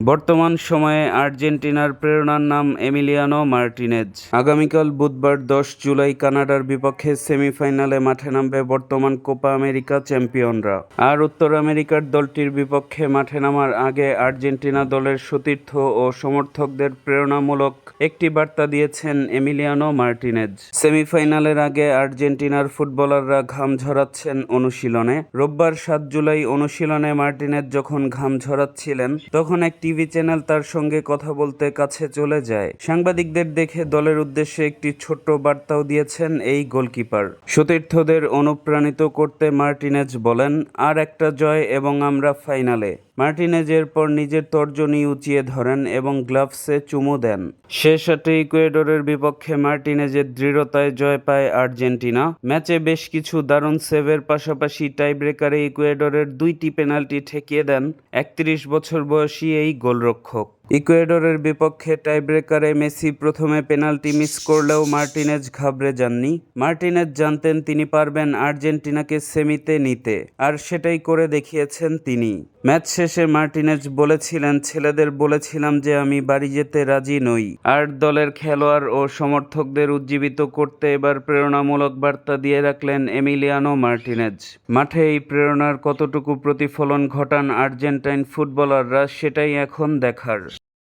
বর্তমান সময়ে আর্জেন্টিনার প্রেরণার নাম এমিলিয়ানো মার্টিনেজ। আগামীকাল বুধবার দশ জুলাই কানাডার বিপক্ষে সেমিফাইনালে মাঠে নামবে বর্তমান কোপা আমেরিকা চ্যাম্পিয়নরা। আর উত্তর আমেরিকার দলটির বিপক্ষে মাঠে নামার আগে আর্জেন্টিনা দলের সতীর্থ ও সমর্থকদের প্রেরণামূলক একটি বার্তা দিয়েছেন এমিলিয়ানো মার্টিনেজ। সেমিফাইনালের আগে আর্জেন্টিনার ফুটবলাররা ঘাম ঝরাচ্ছেন অনুশীলনে। রোববার সাত জুলাই অনুশীলনে মার্টিনেজ যখন ঘাম ঝরাচ্ছিলেন, তখন এক টিভি চ্যানেল তার সঙ্গে কথা বলতে কাছে চলে যায়। সাংবাদিকদের দেখে দলের উদ্দেশ্যে একটি ছোট্ট বার্তাও দিয়েছেন এই গোলকিপার। সতীর্থদের অনুপ্রাণিত করতে মার্টিনেজ বলেন, আর একটা জয় এবং আমরা ফাইনালে। মার্টিনেজের এরপর নিজের তর্জনী উঁচিয়ে ধরেন এবং গ্লাভসে চুমু দেন। শেষ আটে ইকুয়েডরের বিপক্ষে মার্টিনেজের দৃঢ়তায় জয় পায় আর্জেন্টিনা। ম্যাচে বেশ কিছু দারুণ সেভের পাশাপাশি টাইব্রেকারে ইকুয়েডরের দুইটি পেনাল্টি ঠেকিয়ে দেন। একত্রিশ বছর বয়সী এই গোলরক্ষক। ইকুয়েডরের বিপক্ষে টাইব্রেকারে মেসি প্রথমে পেনাল্টি মিস করলেও মার্টিনেজ ঘাবড়ে যাননি। মার্টিনেজ জানতেন তিনি পারবেন আর্জেন্টিনাকে সেমিতে নিতে, আর সেটাই করে দেখিয়েছেন তিনি। ম্যাচ শেষে মার্টিনেজ বলেছিলেন, ছেলেদের বলেছিলাম যে আমি বাড়ি যেতে রাজি নই। আর দলের খেলোয়াড় ও সমর্থকদের উজ্জীবিত করতে এবার প্রেরণামূলক বার্তা দিয়ে রাখলেন এমিলিয়ানো মার্টিনেজ। মাঠে এই প্রেরণার কতটুকু প্রতিফলন ঘটান আর্জেন্টাইন ফুটবলাররা সেটাই এখন দেখার।